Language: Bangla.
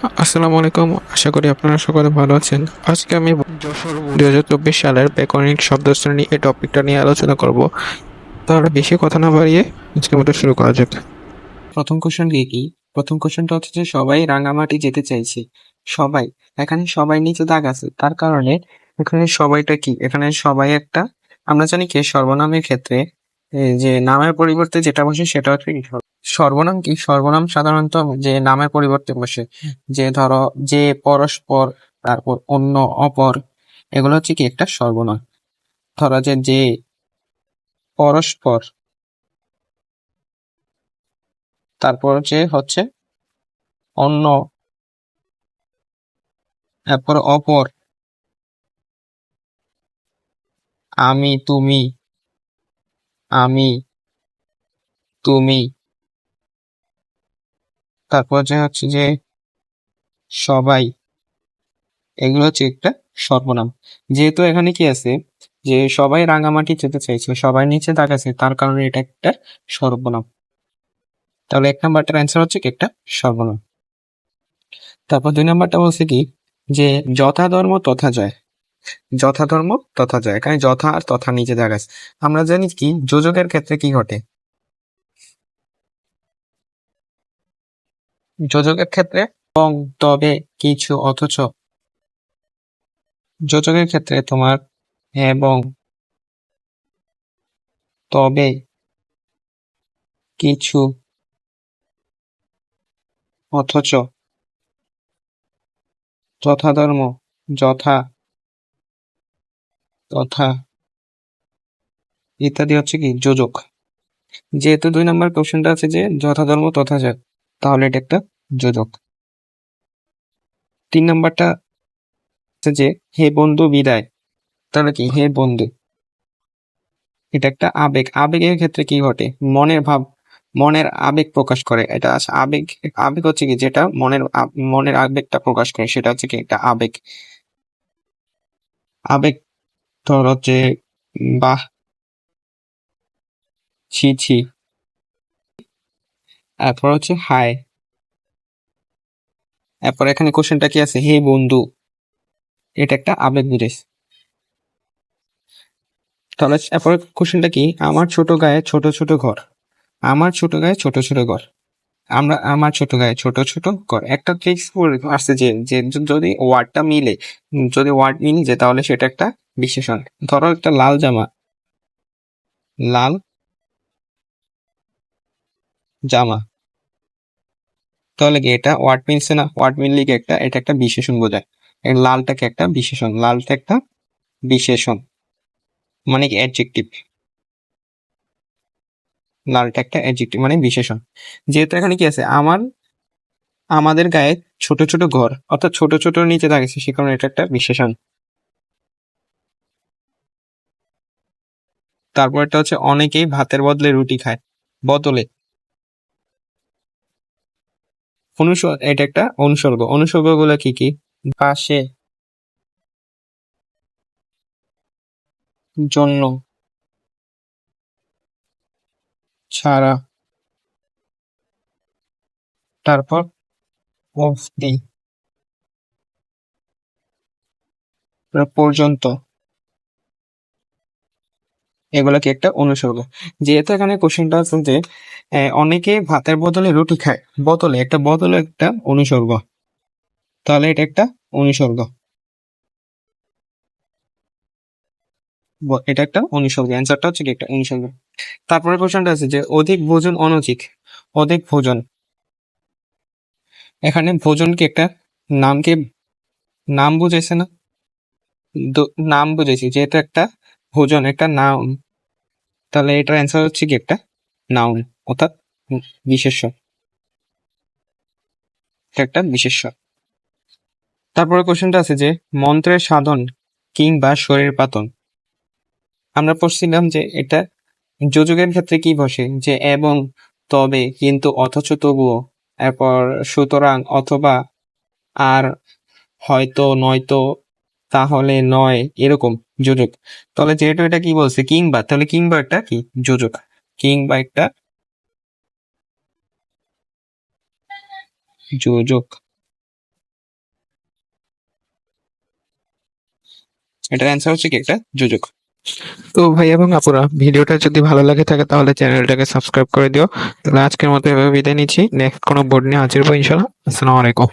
আসসালামু আলাইকুম। আশা করি আপনারা সকলে ভালো আছেন। আজকে আমি দুই হাজার চব্বিশ সালের ব্যাকরণিক শব্দশ্রেণী এই টপিকটা নিয়ে আলোচনা করব। তাহলে বেশি কথা না বাড়িয়ে আজকে মতো শুরু করা যাক। প্রথম কোশ্চেন কি কি? প্রথম কোশ্চেনটা হচ্ছে যে সবাই রাঙামাটি যেতে চাইছে। সবাই। এখানে সবাই নিচে দাগ আছে। তার কারণে এখানে সবাইটা কি? এখানে সবাই একটা, আমরা জানি কি, সর্বনামের ক্ষেত্রে যে নামের পরিবর্তে যেটা বসে সেটা হচ্ছে কি সর্বনাম কি? সর্বনাম সাধারণত যে নামের পরিবর্তে বসে। যে ধরো, যে পরস্পর, তারপর অন্য, অপর, এগুলো হচ্ছে কি একটা সর্বনাম। ধরো যে যে পরস্পর, তারপর যে হচ্ছে অন্য, তারপর অপর, আমি, তুমি আমি, তুমি তারপর যে হচ্ছে যে সবাই, এগুলো হচ্ছে একটা সর্বনাম। যেহেতু এখানে কি আছে যে সবাই রাঙামাটি যেতে চাইছে, সবাই নিচে দাগ আছে, তার কারণে এটা একটা সর্বনাম। তাহলে এক নাম্বারটার অ্যান্সার হচ্ছে কি একটা সর্বনাম। তারপর দুই নাম্বারটা বলছে কি যে যথা ধর্ম তথা যায় যথা ধর্ম তথা যায় এখানে যথা আর তথা নিচে দাগ আছে। আমরা জানি কি, যোজকের ক্ষেত্রে কি ঘটে? যোজকের ক্ষেত্রে এবং তবে কিছু অথচ যোজকের ক্ষেত্রে তোমার এবং তবে কিছু অথচ যথা ধর্ম যথা তথা ইত্যাদি হচ্ছে কি? যোজক। যেহেতু দুই নম্বর কোশ্চেনটা আছে যে যথা ধর্ম তথা যায় তাহলে এটা একটা যোজক। তিন নাম্বারটা আছে যে, হে বন্ধু বিদায়। তাহলে কি? হে বন্ধু। এটা একটা আবেগ। আবেগের ক্ষেত্রে কি ঘটে? মনের ভাব, মনের আবেগ প্রকাশ করে। এটা আছে আবেগ আবেগ হচ্ছে কি? যেটা মনের মনের আবেগটা প্রকাশ করে। সেটা হচ্ছে কি? একটা আবেগ। আবেগ ধর হচ্ছে বাহ, ছি ছি। তারপর হচ্ছে হায় এরপর এখানে কোশ্চেনটা কি আছে? হে বন্ধু, এটা একটা আবেগ বুঝেছে তাহলে এরপর কোশ্চেনটা কি? আমার ছোট গায়ে ছোট ছোট ঘর। আমার ছোট গায়ে ছোট ছোট ঘর। আমরা, আমার ছোট গায়ে ছোট ছোট ঘর। একটা ট্রিক্স আসছে যে যে যদি ওয়ার্ডটা মিলে, যদি ওয়ার্ড মিলে যায়, তাহলে সেটা একটা বিশেষণ। ধরো একটা লাল জামা। লাল জামা। তাহলে কি এটা ওয়ার্ড মিলছে না? ওয়ার্ড মিললে একটা? এটা একটা বিশেষণ বোঝায়। এই লালটাকে একটা? বিশেষণ। লালটা একটা বিশেষণ। মানে কি? অ্যাডজেক্টিভ লালটা একটা অ্যাডজেক্টিভ মানে বিশেষণ। যেহেতু এখানে কি আছে? আমার, আমাদের গায়ে ছোট ছোট ঘর, অর্থাৎ ছোট ছোট নিচে থাকছে সে কারণে এটা একটা বিশেষণ। তারপর একটা হচ্ছে, অনেকেই ভাতের বদলে রুটি খায়। বদলে। অনুসর্গ এটা একটা অনুসর্গ। অনুসর্গগুলো কি কি? পাশে। জন্য। ছাড়া। তারপর অবধি পর্যন্ত। এগুলা কি একটা অনুসর্গ। যেহেতু এখানে কোশ্চেনটা আছে যে অনেকে ভাতের বদলে রুটি খায়। বদলে, একটা বদলে একটা অনুসর্গ। তাহলে এটা একটা অনুসর্গ। এটা একটা অনুসর্গ। অ্যান্সারটা হচ্ছে কি একটা অনুসর্গ। তারপরে কোশ্চেনটা আছে যে, অধিক ভোজন অনুচিত অধিক ভোজন। এখানে ভোজন কি একটা নামকে, নাম বুঝেছে না? নাম বুঝেছি যেহেতু একটা ভোজন, একটা নাউন তাহলে এটার অ্যান্সার হচ্ছে কি একটা? নাউন অর্থাৎ বিশেষ্য। একটা বিশেষ্য। তারপরে কোশ্চেনটা আছে যে, মন্ত্রের সাধন কিংবা শরীর পাতন। আমরা পড়ছিলাম যে এটা যোজকের ক্ষেত্রে কি বসে? যে এবং, তবে, কিন্তু, অথচ, তবুও। এরপর, সুতরাং, অথবা, আর, হয়তো, নয়তো তাহলে নয়, এরকম, যোজক। তাহলে যেহেতু এটা কি বলছে? কিংবা তাহলে কিংবা একটা কি? যোজক। কিংবা একটা যোজক। এটা অ্যান্সার হচ্ছে কি একটা? যোজক। তো ভাই এবং আপুরা, ভিডিওটা যদি ভালো লাগে থাকে তাহলে চ্যানেলটাকে সাবস্ক্রাইব করে দিও। তাহলে আজকের মতো এভাবে বিদায় নিচ্ছি। নেক্সট কোনো বোর্ড নিয়ে হাজির হব ইনশাল্লাহ আসসালামু আলাইকুম।